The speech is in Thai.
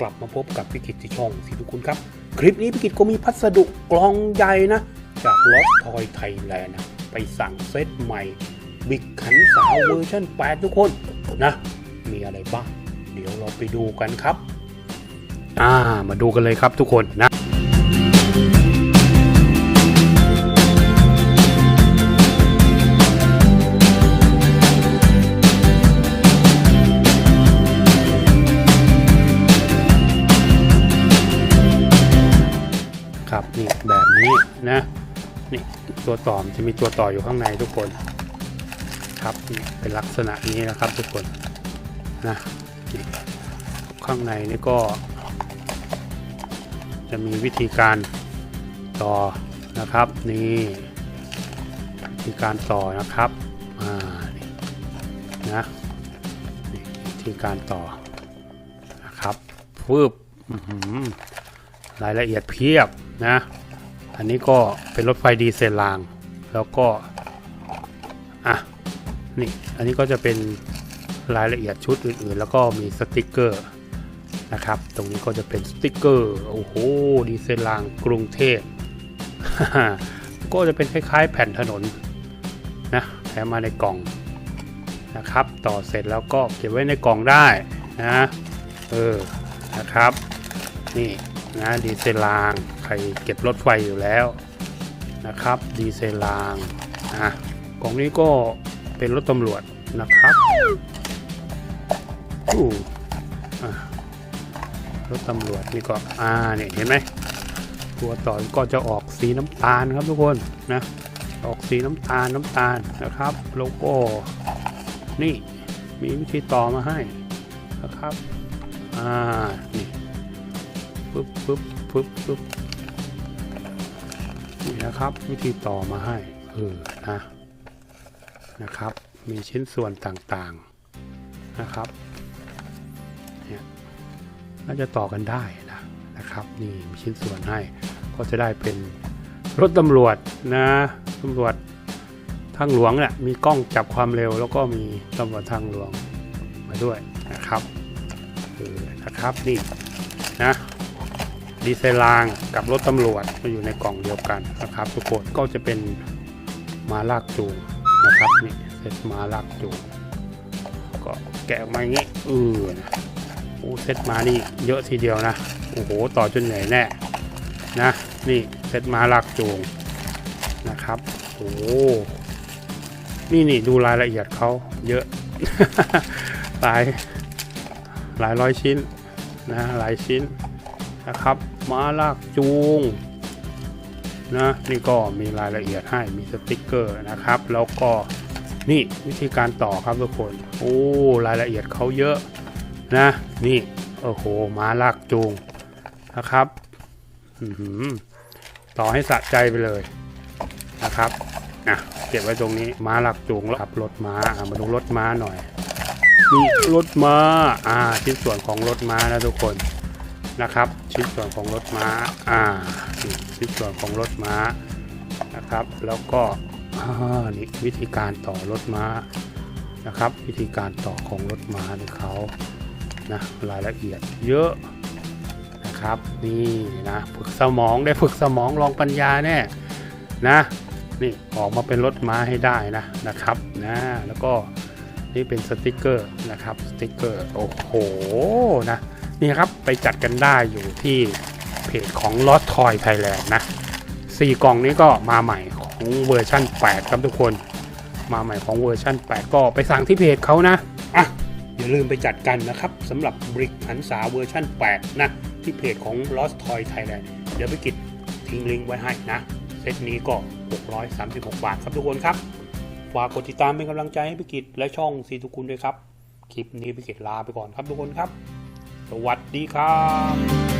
กลับมาพบกับพิกิตที่ช่องสิทุกคุณครับ คลิปนี้พิกิตก็มีพัสดุกล่องใหญ่นะ จากลอสทอยไทยแลนด์นะไปสั่งเซตใหม่ บิกขันสาวเวอร์ชัน8 ทุกคนนะ มีอะไรบ้าง เดี๋ยวเราไปดูกันครับ อ่ามาดูกันเลยครับทุกคนนะ นะนี่ตัวต่อมจะมีตัวต่ออยู่ข้างในทุกคนครับเป็นลักษณะนี้นะครับทุกคนนะนข้างในนี่ก็ จะมีวิธีการต่อนะครับนี่วิธีการต่อนะครับอ่านี่นะวิธีการต่อนะครับฟืบหือรายละเอียดเพียบนะ อันนี้ก็เป็นรถไฟดีเซลราง แล้วก็ อะ นี่ อันนี้ก็จะเป็นรายละเอียดชุดอื่นๆ แล้วก็มีสติกเกอร์นะครับ ตรงนี้ก็จะเป็นสติกเกอร์ โอ้โห ดีเซลรางกรุงเทพ ก็จะเป็นคล้ายๆ แผ่นถนนนะแถมมาในกล่องนะครับ ต่อเสร็จแล้วก็เก็บไว้ในกล่องได้นะ เออ นะครับ นี่นะดีเซลราง ใครเก็บรถไฟอยู่แล้วนะครับ ดีเซลรางอะกล่องนี้ก็เป็นรถตำรวจนะครับอู้รถตำรวจนี่ก็อ่าเนี่ยเห็นไหมตัวต่อก็จะออกสีน้ำตาลครับทุกคนนะออกสีน้ำตาลน้ำตาลนะครับแล้วก็นี่มีวิธีต่อมาให้นะครับอ่านี่ปึ๊บปึ๊บปึ๊บปึ๊บ นี่นะครับวิธีต่อมาให้เออนะนะครับ มีชิ้นส่วนต่างๆนะครับเนี่ยน่าจะต่อกันได้นะนะครับ นี่มีชิ้นส่วนให้ก็จะได้เป็นรถตำรวจนะตำรวจทางหลวงเนี่ยมีกล้องจับความเร็ว แล้วก็มีตำรวจทางหลวงมาด้วยนะครับเออนะครับนี่นะ ดีเซลรางกับรถตำรวจมาอยู่ในกล่องเดียวกันนะครับทุกคนก็จะเป็นมาลากจูงนะครับนี่เซตมาลากจูงก็แกะออกมาอย่างนี้เออนะโอ้เซตมานี่เยอะทีเดียวนะโอ้โหต่อจนใหญ่แน่นะนี่เซตมาลากจูงนะครับโอ้โหนี่นี่ดูรายละเอียดเขาเยอะหลายหลายร้อยชิ้นนะหลายชิ้น นะครับม้าลากจูงนะนี่ก็มีรายละเอียดให้มีสติกเกอร์นะครับ แล้วก็นี่วิธีการต่อครับทุกคนโอ้รายละเอียดเขาเยอะนะนี่โอ้โหม้าลากจูงนะครับต่อให้สะใจไปเลยนะครับนะเก็บไว้ตรงนี้ม้าลากจูงแล้วขับรถม้ามาดูรถม้าหน่อยนี่รถม้าอ่าชิ้นส่วนของรถม้านะทุกคน นะครับ ชิ้นส่วนของรถม้าอ่าชิ้นส่วนของรถม้านะครับ แล้วก็นี่วิธีการต่อรถม้านะครับ วิธีการต่อของรถม้าในเขานะรายละเอียดเยอะนะครับนี่นะฝึกสมองได้ฝึกสมองลองปัญญาแน่นะนี่ออกมาเป็นรถม้าให้ได้นะนะครับนะแล้วก็นี่เป็นสติกเกอร์นะครับสติกเกอร์โอ้โหนะ นี่ครับไปจัดกันได้อยู่ที่เพจของ Lost Toy Thailand นะสี่กล่องนี้ก็มาใหม่ของเวอร์ชั่น 8 ครับทุกคน มาใหม่ของเวอร์ชั่น 8 ก็ไปสั่งที่เพจเขานะอะอย่าลืมไปจัดกันนะครับสำหรับบริกหันษาเวอร์ชั่น 8 นะ ที่เพจของ Lost Toy Thailand เดี๋ยวไปกิดทิ้งลิงก์ไว้ให้นะ เซตนี้ก็ 636 บาทครับทุกคนครับฝากกดติดตามเป็นกำลังใจให้พิกิจและช่องสีทุกคุณด้วยครับ คลิปนี้พิกิจลาไปก่อนครับทุกคนครับ สวัสดีครับ